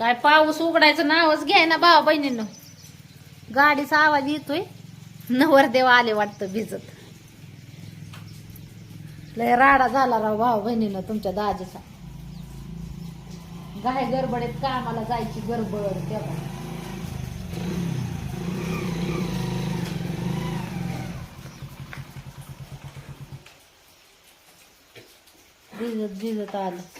काय पाऊस उघडायचं नावच घ्याय ना भावा बहिणीनं. गाडीचा आवाज येतोय. नवरदेव आले वाटतं भिजत. लय राडा झाला राव भाऊ बहिणीनं तुमच्या दाजीचा. गाय गडबडीत कामाला जायची गडबड तेव्हा. भिजत भिजत आलं.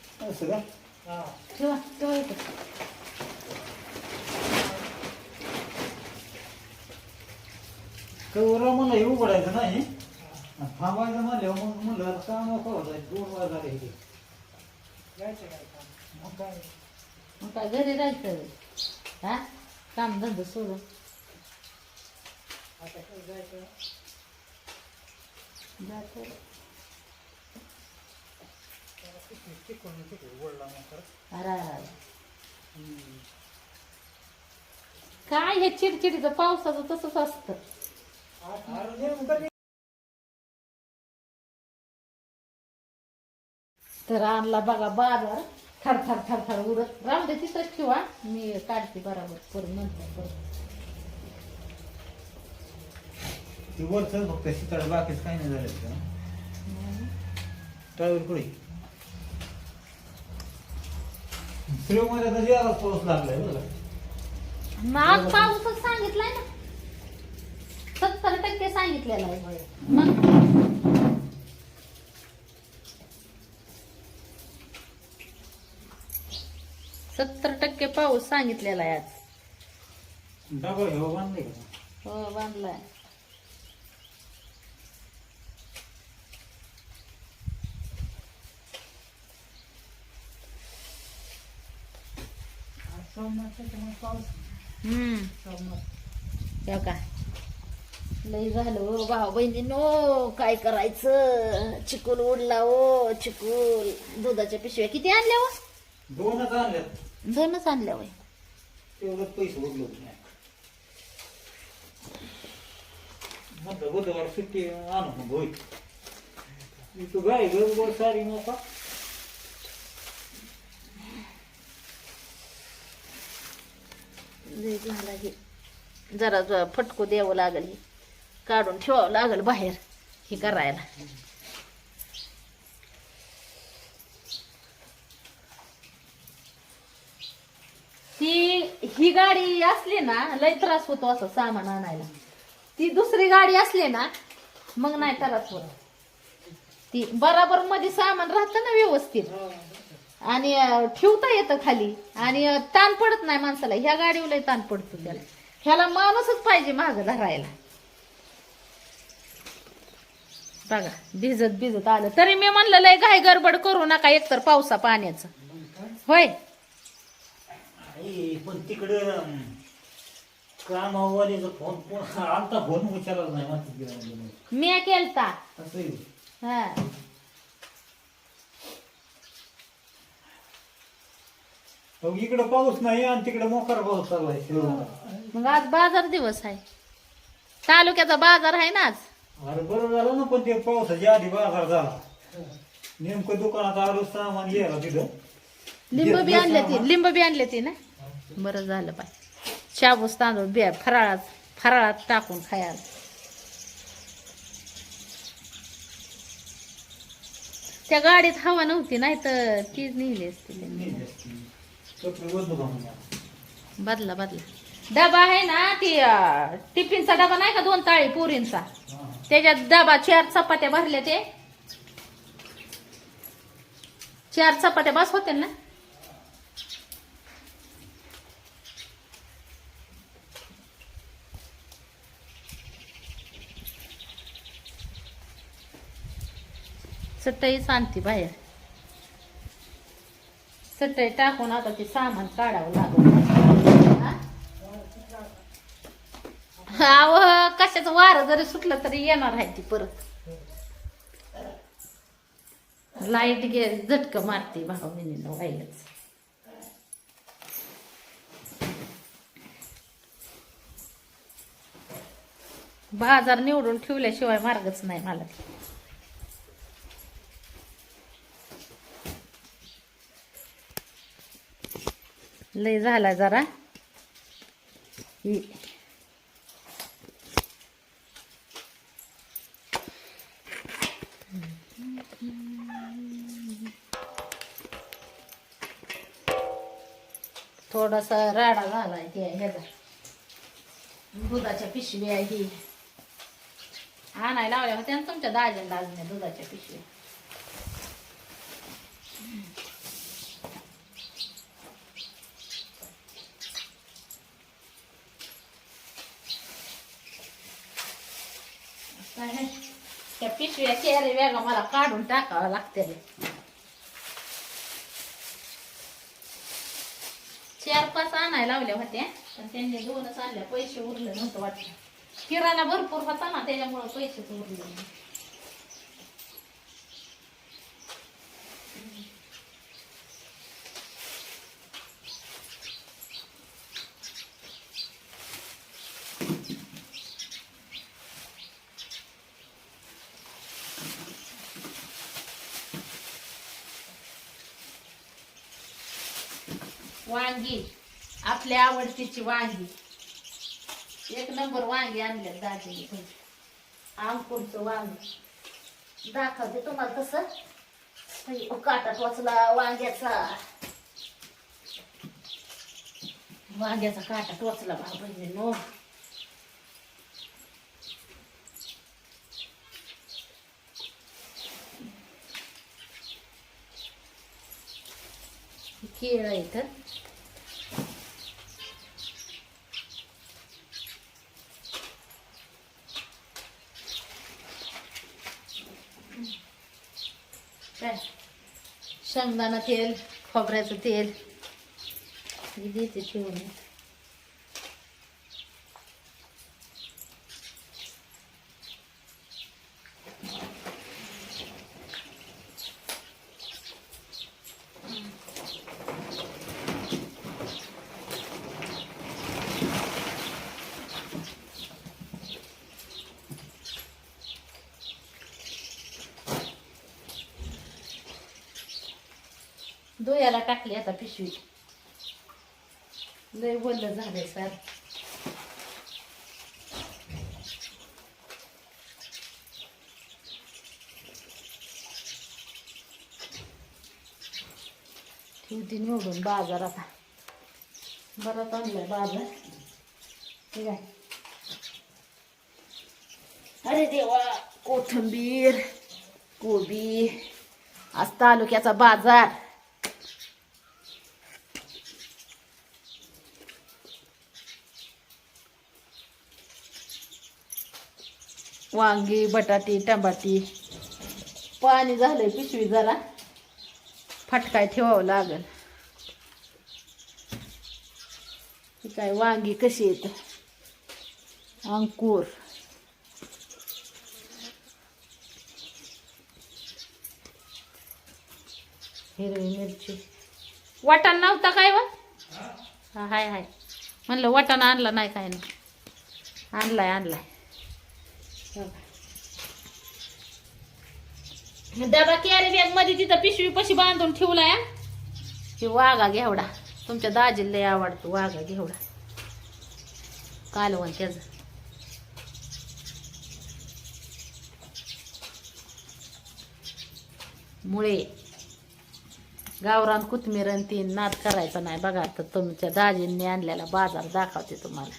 ह्याच्यावर ठेवा ठेवा इथं. कवरा म्हणलं हे उघडायचं नाही थांबायचं म्हणलं मग म्हणलं काम होतं दोन वाज झाले इथे मग काय मग काय घरी राहायचं हा काम धंदा सोडून अरे, अरे. काय हे चिडचिडीचं पावसाचं तसंच असतं. तर आणला बघा बाजार. थर थर थर थर उडत. राहू दे तिथंच ठेवा. मी काढते बरोबर. करून नंतर परत. ती वरच फक्त शिताळ बाकीच काही नाही झालं टाळीवर कुठे? याला पाऊस लागलाय माग पाऊसच सांगितलाय ना. सत्तर टक्के सांगितलेला आहे मग? सत्तर टक्के पाऊस सांगितलेला आहे आज. डबा घेऊ बांधले का? हो बांधलाय. हम्म. हो का लय झालं ओ भाऊ बहिणीनो काय करायचं? चिकूल उडला ओ चिकूल. दुधाच्या पिशव्या किती आणल्या हो? दोनच आणल्यात. दोनच आणल्या वय तेवढंच पैसे उरले होते. म्हटलं बुधवार सुट्टी आणू होईल मी तू गाय गरबड सारी मोका लय झाला हे जरा जरा फटकू द्यावं लागल. हे काढून ठेवावं लागल बाहेर हे करायला. ती ही गाडी असली ना लय त्रास होतो असं सामान आणायला. ती दुसरी गाडी असली ना मग नाही त्रास होत. ती बराबरमध्ये सामान राहतं ना व्यवस्थित. हो. आणि ठेवता येतं खाली. आणि ताण पडत नाही माणसाला. ह्या गाडीवर ताण पडतो त्याला. ह्याला माणूसच पाहिजे माग धरायला. बघा भिजत भिजत आलं. तरी मी म्हणलं लय घाई गडबड करू नका एकतर पावसा पाण्याचं. होय? पण तिकडं फोन फोन आलता. मी केलता. हा. अहो, इकडं पाऊस नाही आणि तिकडे मोकार पाऊस चालू आहे. शिरोळला. मग आज बाजार दिवस आहे. तालुक्याचा बाजार आहे ना आज? अरे बरं झालं ना पण ते पावसाच्या आधी बाजार झाला. नेमकं दुकानात आलो सामान यायला तिथं. लिंब बी आणले ती लिंब बी आणले ती ना? बरं झालं पाय शाबूस तांदूळ बी फराळात फराळात टाकून खायला त्या गाडीत हवा नव्हती नाही तर तीच नेली असती त्यांनी. बदलू? बदला. डबा आहे ना ती टिफिनचा डबा नाही का दोन ताळी पुरींचा. त्याच्यात डबा चार चपात्या भरल्या ते. चार चपात्या बस होते ना? चटई सांगते बाहेर. चटई टाकून आता ते सामान काढावं लागलं. हा? अहो कशाचं वारं जरी सुटलं तरी येणार आहे ती परत. लाइट गे झटक मारते भाऊ बहिणीनं व्हायलाच बाजार निवडून ठेवल्याशिवाय मार्गच नाही मला. लय झाला जरा. इ- थोडासा राडा झालाय ते ह्याचा. दुधाच्या पिशव्या ही आणायला लावल्या होत्या तुमच्या दाजन दाजने दुधाच्या पिशव्या काय आहे? त्या पिशव्या चेहरे वेगळा मला काढून टाकावं लागते चार पाच आणायला लावल्या होत्या पण त्यांनी दोनच आणल्या पैसे उरले नव्हतं वाटलं किराणा भरपूर होता ना त्याच्यामुळे पैसेच उरले वांगी. आपल्या आवडतीची वांगी. एक नंबर वांगी आणले दाजीने अंकुरचं वांगी. दाखवते तुम्हाला कसं काटा टोचला वांग्याचा. वांग्याचा काटा टोचला नो केळ इथं काय शेंगदाणा तेल खोबऱ्याचं तेल. देते ठेवून दोयाला टाकली आता पिशवी. लय बोललं झालंय सर ठेवती निवडून बाजार आता. बरं आणलाय बाजार. ठीक आहे अरे देवा कोथंबीर कोबी. आज तालुक्याचा बाजार. वांगी बटाटी टमाटी. पाणी झालं पिशवी जरा. फटकाय ठेवावं लागल. काय वांगी कशी येत अंकुर. हिरवी मिरची. वाटाण नव्हता काय वा? हा हाय हाय. म्हणलं वाटाणा आणला नाही काय नाही. आणलाय आणलाय. डबा कॅरी बॅगमध्ये तिथं पिशवी पशी बांधून ठेवलाय हे. वाघा घेवडा. तुमच्या दाजीला लय आवडतो वाघा घेवडा. कालवण त्याच. मुळे गावरान कोथमीर आणि तीन नाद करायचा नाही बघा. तर तुमच्या दाजींनी आणलेला बाजार दाखवते तुम्हाला.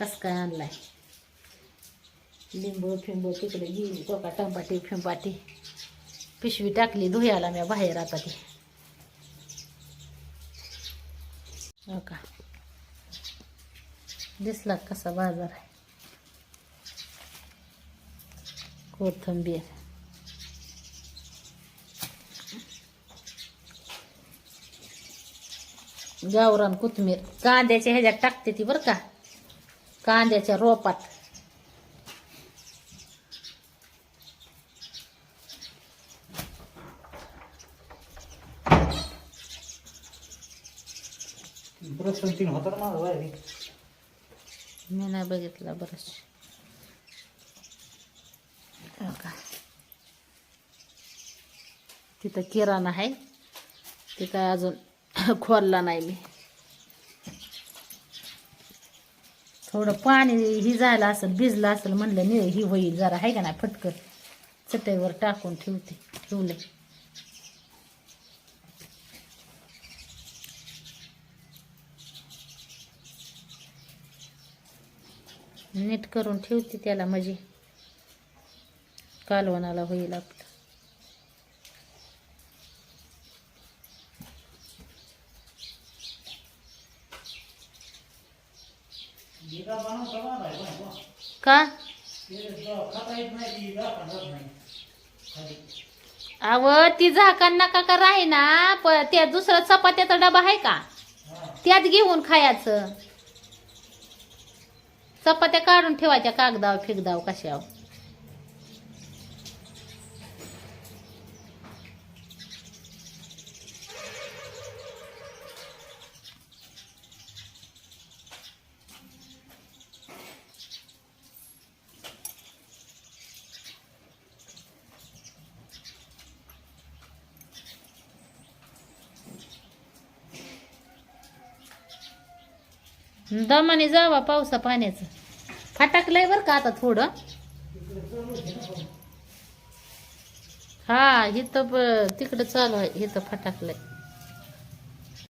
कसं काय आणलाय? लिंबू फिंबू तिकडे गेली टोका टंबाटी फिंपाटी पिशवी टाकली धुयाला मी बाहेर आता ती. हो का? दिसला कसा बाजार आहे? कोथंबीर. गावरान कोथमीर कांद्याच्या ह्याच्यात टाकते ती बरं का? कांद्याच्या रोपात. प्रश्न तीन होता ना माझा बाहेर मी नाही बघितला बरंच. हो का? तिथं किराणा आहे. ते काय अजून खोलला नाही मी. थोडं पाणी ही जायला असेल भिजलं असेल म्हणलं नि ही होईल जरा आहे का नाही? फटकर चटईवर टाकून ठेवते ठेवलं नीट करून ठेवते त्याला म्हणजे कालवणाला होईल आपलं. का? अव ती झाकण नका का राही ना प त्या दुसरा चपात्याचा डबा आहे का? त्यात घेऊन खायचं. चपात्या काढून ठेवायच्या कागदाव फिगदाव कशाव दमाने जावा पावसा पाण्याचं. फटाकलंय बरं का आता थोडं? हा इथं तिकडं चालू आहे इथं फटाकलंय.